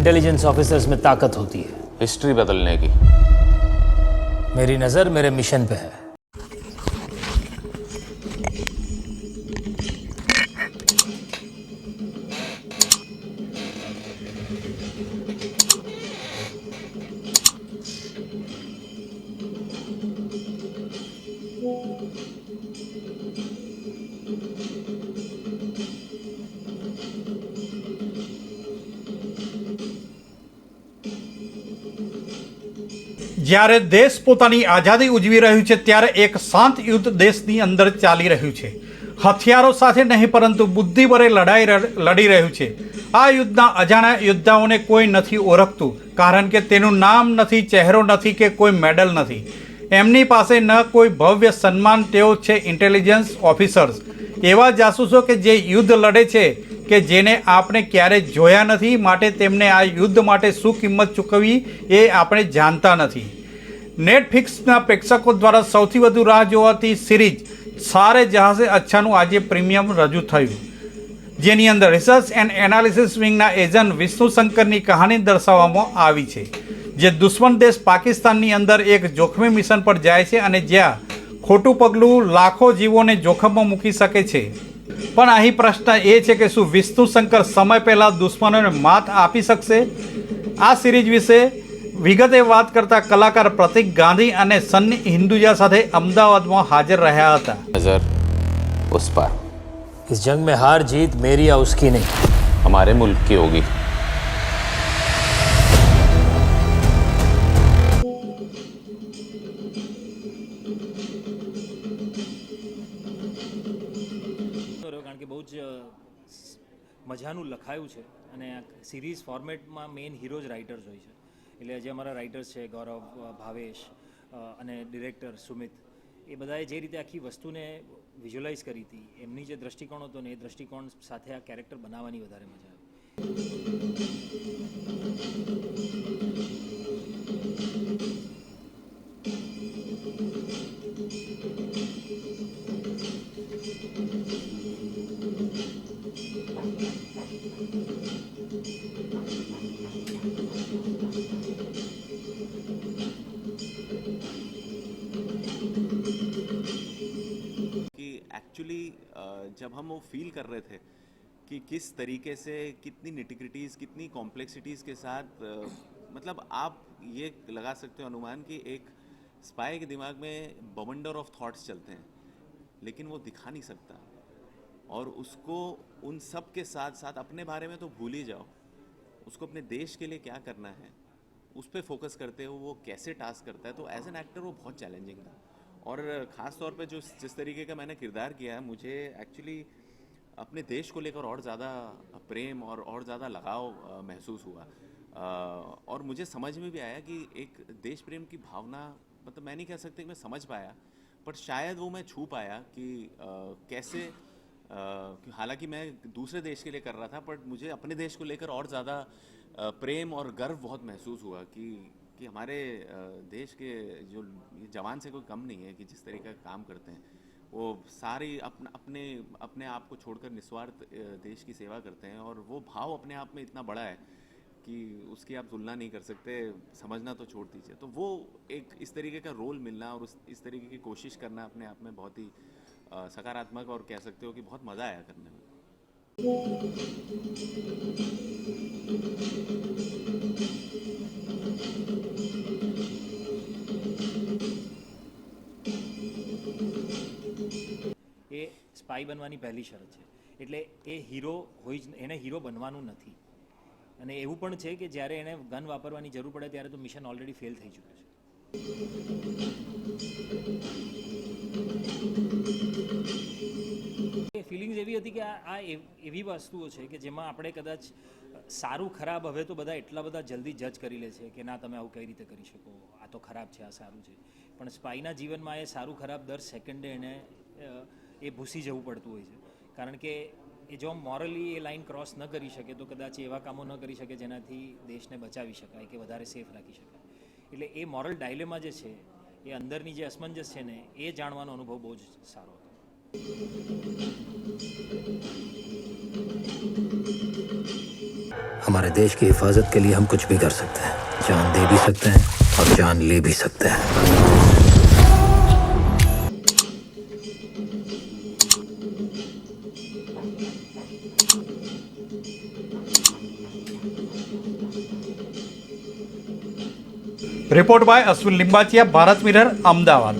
Intelligence officers में ताकत होती है हिस्ट्री बदलने की मेरी नज़र मेरे मिशन पे है જ્યારે દેશ પોતાની આઝાદી ઉજવી રહ્યું છે, ત્યારે એક શાંત યુદ્ધ દેશની અંદર ચાલી રહ્યું છે. હથિયારો સાથે નહીં, પરંતુ બુદ્ધિ વડે લડાઈ લડી રહ્યું છે. આ યુદ્ધના અજાણ્યા યોદ્ધાઓને કોઈ નથી ઓળખતું, કારણ કે તેનું નામ નથી, ચહેરો નથી કે કોઈ મેડલ નથી. એમની પાસે ન કોઈ ભવ્ય સન્માન, તેઓ છે ઇન્ટેલિજન્સ ઓફિસર્સ એવા જાસૂસો કે જે યુદ્ધ લડે છે, કે જેને આપણે ક્યારેય જોયા નથી, માટે તેમને આ યુદ્ધ માટે શું કિંમત ચૂકવવી, એ આપણે જાણતા નથી. નેટફ્લિક્સના પ્રેક્ષકો દ્વારા સૌથી વધુ રાહ જોવાતી સિરીઝ સારે જહાસે અચ્છાનું આજે પ્રીમિયમ રજૂ થયું. જેની અંદર રિસર્ચ એન્ડ એનાલિસિસ વિંગના એજન્ટ વિષ્ણુ શંકરની કહાની દર્શાવવામાં આવી છે, જે દુશ્મન દેશ પાકિસ્તાનની અંદર એક જોખમી મિશન પર જાય છે અને જ્યાં ખોટું પગલું લાખો જીવોને જોખમમાં મૂકી શકે છે. પણ અહીં પ્રશ્ન એ છે કે શું વિષ્ણુ શંકર સમય પહેલાં દુશ્મનોને માત આપી શકશે? આ સિરીઝ વિશે વિગતે વાત કરતા કલાકાર પ્રતિક ગાંધી અને સન્ની હિન્દુજા સાથે અમદાવાદમાં હાજર રહ્યા હતા नजर उस पर इस जंग में हार जीत मेरी या उसकी नहीं हमारे मुल्क की होगी રહ્યો કારણ કે બહુ જ અ, સ- મજાનું લખાયું છે અને આ સિરીઝ ફોર્મેટમાં મેઇન હીરો જ રાઇટર્સ હોય છે એટલે જે અમારા રાઇટર્સ છે, ગૌરવ ભાવેશ અને ડિરેક્ટર સુમિત, એ બધાએ જે રીતે આખી વસ્તુને વિઝ્યુઅલાઇઝ કરી હતી, એમની જે દ્રષ્ટિકોણ હતો ને એ દ્રષ્ટિકોણ સાથે આ કેરેક્ટર બનાવવાની વધારે મજા આવી. जब हम वो फील कर रहे थे कि किस तरीके से कितनी निटिग्रिटीज़ कितनी कॉम्प्लेक्सिटीज़ के साथ मतलब आप ये लगा सकते हो अनुमान कि एक स्पाई के दिमाग में बवंडर ऑफ़ थॉट्स चलते हैं, लेकिन वो दिखा नहीं सकता। और उसको उन सब के साथ साथ अपने बारे में तो भूल ही जाओ। उसको अपने देश के लिए क्या करना है, उस पर फोकस करते हो, वो कैसे टास्क करता है तो एज एन एक्टर वो बहुत चैलेंजिंग था। और ख़ास तौर पे जो जिस तरीके का मैंने किरदार किया है, मुझे एक्चुअली अपने देश को लेकर और ज़्यादा प्रेम और और ज़्यादा लगाव महसूस हुआ। और मुझे समझ में भी आया कि एक देश प्रेम की भावना मतलब मैं नहीं कह सकता कि मैं समझ पाया, पर शायद वो मैं छू पाया कि कैसे हालाँकि मैं दूसरे देश के लिए कर रहा था बट मुझे अपने देश को लेकर और ज़्यादा प्रेम और गर्व बहुत महसूस हुआ कि कि हमारे देश के जो जवान से कोई कम नहीं है कि जिस तरीके का काम करते हैं, वो सारी अपना, अपने अपने आप को छोड़कर निस्वार्थ देश की सेवा करते हैं और वो भाव अपने आप में इतना बड़ा है कि उसकी आप तुलना नहीं कर सकते, समझना तो छोड़ दीजिए। तो वो एक इस तरीके का रोल मिलना और उस, इस तरीके की कोशिश करना अपने आप में बहुत ही सकारात्मक और कह सकते हो कि बहुत मज़ा आया करने में। એ સ્પાઈ બનવાની પહેલી શરત છે. એટલે એ હીરો હોય જ એને હીરો બનવાનું નથી. અને એવું પણ છે કે જ્યારે એને ગન વાપરવાની જરૂર પડે ત્યારે તો મિશન ઓલરેડી ફેલ થઈ ચૂક્યું છે. ફિલિંગ્સ એવી હતી કે આ એવી વસ્તુઓ છે કે જેમાં આપણે કદાચ સારું, ખરાબ હવે તો બધા એટલા બધા જલ્દી જજ કરી લે છે કે ના, તમે આવું કઈ રીતે કરી શકો? આ તો ખરાબ છે, આ સારું છે. પણ સ્પાઈના જીવનમાં એ સારું, ખરાબ દર સેકન્ડે એને એ ભૂસી જવું પડતું હોય છે કારણ કે એ જો મોરલી એ લાઈન ક્રોસ ન કરી શકે તો કદાચ એ એવા કામો ન કરી શકે જેનાથી દેશને બચાવી શકાય કે વધારે સેફ રાખી શકાય એટલે એ મોરલ ડાયલેમાં જે છે એ અંદરની જે અસમંજસ છે ને એ જાણવાનો અનુભવ બહુ જ સારો હતો हमारे देश की हिफाजत के लिए हम कुछ भी कर सकते हैं जान दे भी सकते हैं और जान ले भी सकते हैं रिपोर्ट बाय असूल लिंबाचिया भारत मिरर अहमदाबाद